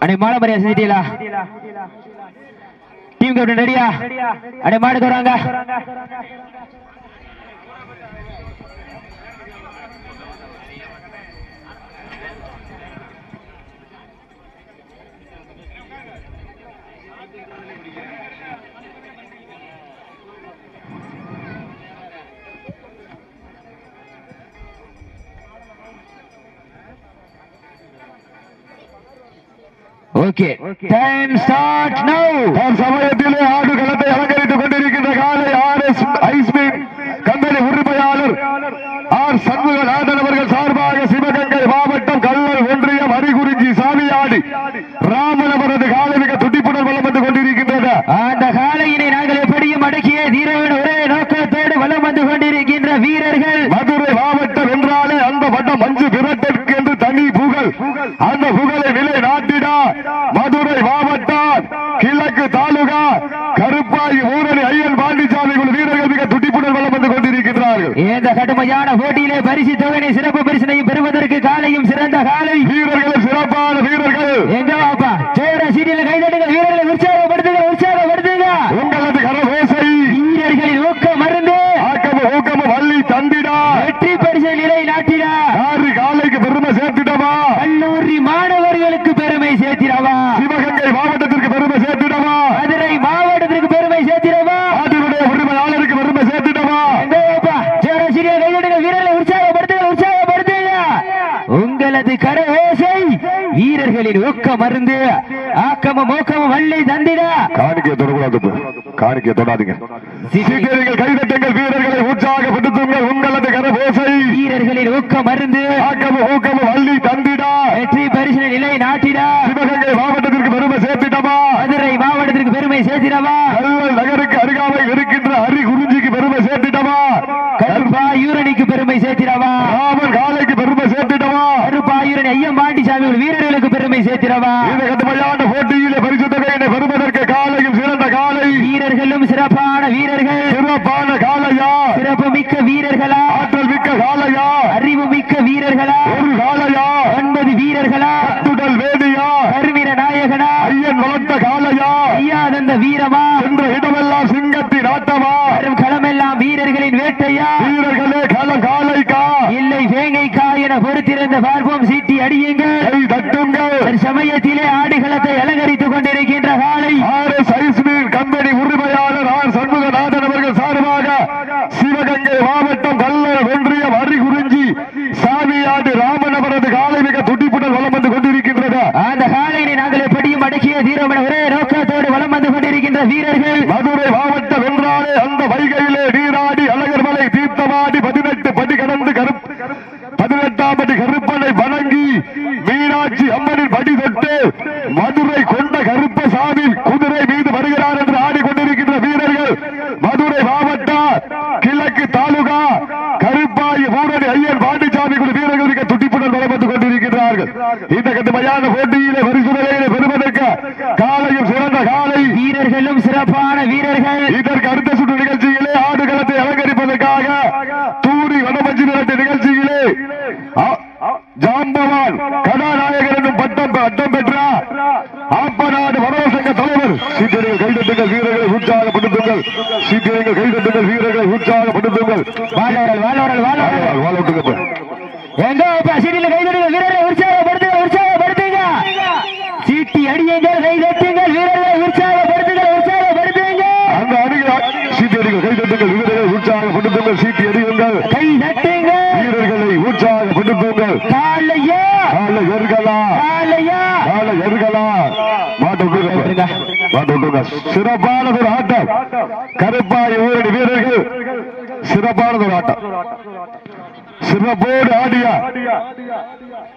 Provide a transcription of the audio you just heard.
அடே மாட Maria செஞ்சிட்டீங்களா team captain ரெடியா? அடே மாடு தருவாங்க ஓகே. டைம் ஸ்டார்ட் நவ சமயத்திலே ஆடு களத்தை அலங்கரித்துக் கொண்டிருக்கின்ற காலை ஆர் எஸ் ஐஸ்பின் கம்பெனி உரிமையாளர் ஆர் சண்முகநாதன் அவர்கள் சார்பாக சிவகங்கை மாவட்டம் கல்லல் ஒன்றியம் அரிகுறிஞ்சி சாமியாடி ராமனவரது காலை மிக துடிப்புடன் வலம் வந்து கொண்டிருக்கின்றது. அந்த காலையினை நாங்கள் எப்படியும் அடக்கிய தீரவன் ஒரே நோக்கத்தோடு வலம் வந்து கொண்டிருக்கின்ற வீரர்கள். மதுரை மாவட்டம் என்றாலே அந்த வட்டம் மஞ்சு விரட்டற்கு என்று தனி புகழ். அந்த புகழை நிலை நாட்டிடா மதுரை மாவட்டம் கிழக்கு தாலுகா கருப்பாய் ஊரணி ஐயன் பாண்டிசாமி குழு வீரர்கள் மிக துடிப்புடன் வலம் வந்து கொண்டிருக்கின்றார்கள். இந்த கடுமையான போட்டியிலே பரிசு தொகையை சிறப்பு பரிசனையும் பெறுவதற்கு காலையும் சிறந்த காலை. வீரர்கள் சிறப்பான வீரர்கள். எங்க வாப்பா? சேர சீரியல கைதட்டுங்க வீரர்களை உற்சாகப்படுத்துங்க உற்சாகப்படுத்துங்க. உங்களது கரகோசை. வீரர்களின் ஊக்கம் மருந்து ஆக்கம ஊக்கம வள்ளி தந்திடா. வெற்றி பரிசை நிலை நாட்டிடா. ஆறு காலைக்கு பெருமை சேர்த்திடமா கல்லூரி மாணவர்களுக்கு பெருமை சேர்த்திடவா சிவகங்கை மாவட்டத்திற்கு பெருமை சேர்த்திடமா மதுரை மாவட்டத்திற்கு பெருமை சேர்த்திடவா ஆட்டினுடைய உரிமையாளருக்கு பெருமை சேர்த்திடமா எங்க வாப்பா சேர சீரியல கைதட்டுங்க வீரர்களை உற்சாகப்படுத்துங்க உற்சாகப்படுத்துங்க உங்களது கரவேசை வீரர்களின் ஊக்க மருந்து ஆக்கமும் ஊக்கமும் வள்ளி தந்திடா. காணிக்கையை தொடக்கூடாது காணிக்கையை தொடாதீங்க. சீக்கிரங்கள் கைதட்டுங்கள் வீரர்களை உற்சாகப்படுத்துங்கள் உங்களது கரபோசை வீரர்களின் ஊக்க மருந்து ஆக்கம ஊக்கம வள்ளி தந்திடா. வெற்றி பரிசு நிலை நாட்டிடா. சிவகங்கை மாவட்டத்திற்கு பெருமை சேர்த்திடமா மதுரை மாவட்டத்திற்கு பெருமை சேர்த்திடவா? கல்லல் நகருக்கு அருகாமையில் இருக்கின்ற அரி குறிஞ்சிக்கு பெருமை சேர்த்திடமா கருப்பாயூரணிக்கு பெருமை சேர்த்திடவா? ராமன் காலைக்கு பெருமை சேர்த்திடமா கருப்பாயூரணி ஐயம் பாண்டிசாமி வீரர்களுக்கு பெருமை சேர்த்திடவா? இந்த கடுமையான போட்டியிலே பரிசு தொகையினை பெறுவதற்கு காலையும் சிறந்த காலை. வீரர்களும் சிறப்பான வீரர்கள். சிறப்பான காலையா? சிறப்பு மிக்க வீரர்களா? ஆற்றல் மிக்க காலையா? அறிவு மிக்க வீரர்களா? ஒரு காலையா? ஒன்பது வீரர்களா? துடல் வேதியா? கருவீர நாயகனா? ஐயன் வளர்த்த காலையா? ஐயாதந்த வீரமா? என்ற இடமெல்லாம் சிங்கத்தின் ஆட்டமா? வரும் களமெல்லாம் வீரர்களின் வேட்டையா? வீரர்களே களம் காலைக்கா? இல்லை வேங்கைக்கா என பொறுத்திருந்த பார்ப்போம் சீட்டி அடியுங்கள். தட்டுங்கள். சமயத்திலே ஆடுகளத்தை அலங்கரித்துக் கொண்டிருக்கின்ற காலை. கம்பெனி உரிமையாளர் ஆர் சண்முகநாதன் அவர்கள் சார்பாக சிவகங்கை மாவட்டம் கல்லர் ஒன்றியம் அரிகுறிஞ்சி சாமியாடு ராமன் அவரது காலை மிக துடிப்புடன் வலம் வந்து கொண்டிருக்கின்றது. அந்த காலையினை நாங்கள் எப்படியும் அடக்கிய தீரமன ஒரே நோக்கத்தோடு வலம் வந்து கொண்டிருக்கின்ற வீரர்கள். மதுரை மாவட்டம் கருப்பனை வணங்கி மீனாட்சி அம்மனின் படி தொட்டு மதுரை கொண்ட கருப்பசாமி குதிரை மீது வருகிறார் என்று ஆடிக்கொண்டிருக்கின்ற வீரர்கள். மதுரை மாவட்டம் கிழக்கு தாலுகா கருப்பாய் ஊரணி ஐயன் பாண்டிசாமி குழு வீரர்கள் மிக துடிப்புடன் வந்து கொண்டிருக்கிறார்கள் இந்த கடுமையான போட்டியிலே பரிசு நிலையிலே பெறுவதற்கு காலையும் சிறந்த காலை வீரர்களும் சிறப்பான வீரர்கள். இதற்கு அடுத்த பெற்றார் ஆப்பநாடு வனவசங்க தலைவர் சீக்கிரங்கள் கைதட்டுங்கள் வீரர்களை உற்சாகப்படுத்துங்கள் சீக்கிரங்கள் கைதட்டுங்கள் வீரர்களை உற்சாகப்படுத்துங்கள் வாழ்வார்கள் வாழ்வார்கள் வாழ்வார்கள் வாழ விட்டுங்க இப்ப. எங்க அப்பா சீட்டில கைதட்டுங்க வீரர்களை உற்சாகப்படுத்துங்க உற்சாகப்படுத்துங்க சீட்டி அடியுங்கள் கைதட்டுங்கள் வீரர்களை உற்சாகப்படுத்துங்க உற்சாகப்படுத்துங்க அந்த அணிகள் சீட்டியடிகள் கைதட்டுங்கள் வீரர்களை உற்சாகப்படுத்துங்கள் சீட்டி அடியுங்கள் கை தட்டுங்க வீரர்களை உற்சாகப்படுத்துங்கள் காலையா காலை எருகலா காலையா காலை எருகலா மாட்டு விட்டுருங்க மாட்டு சிறப்பானது ஒரு ஆட்டம். கருப்பாய் ஊரடி வீரர்கள். சிறப்பானது ஒரு ஆட்டம். சிறப்போடு ஆடியா.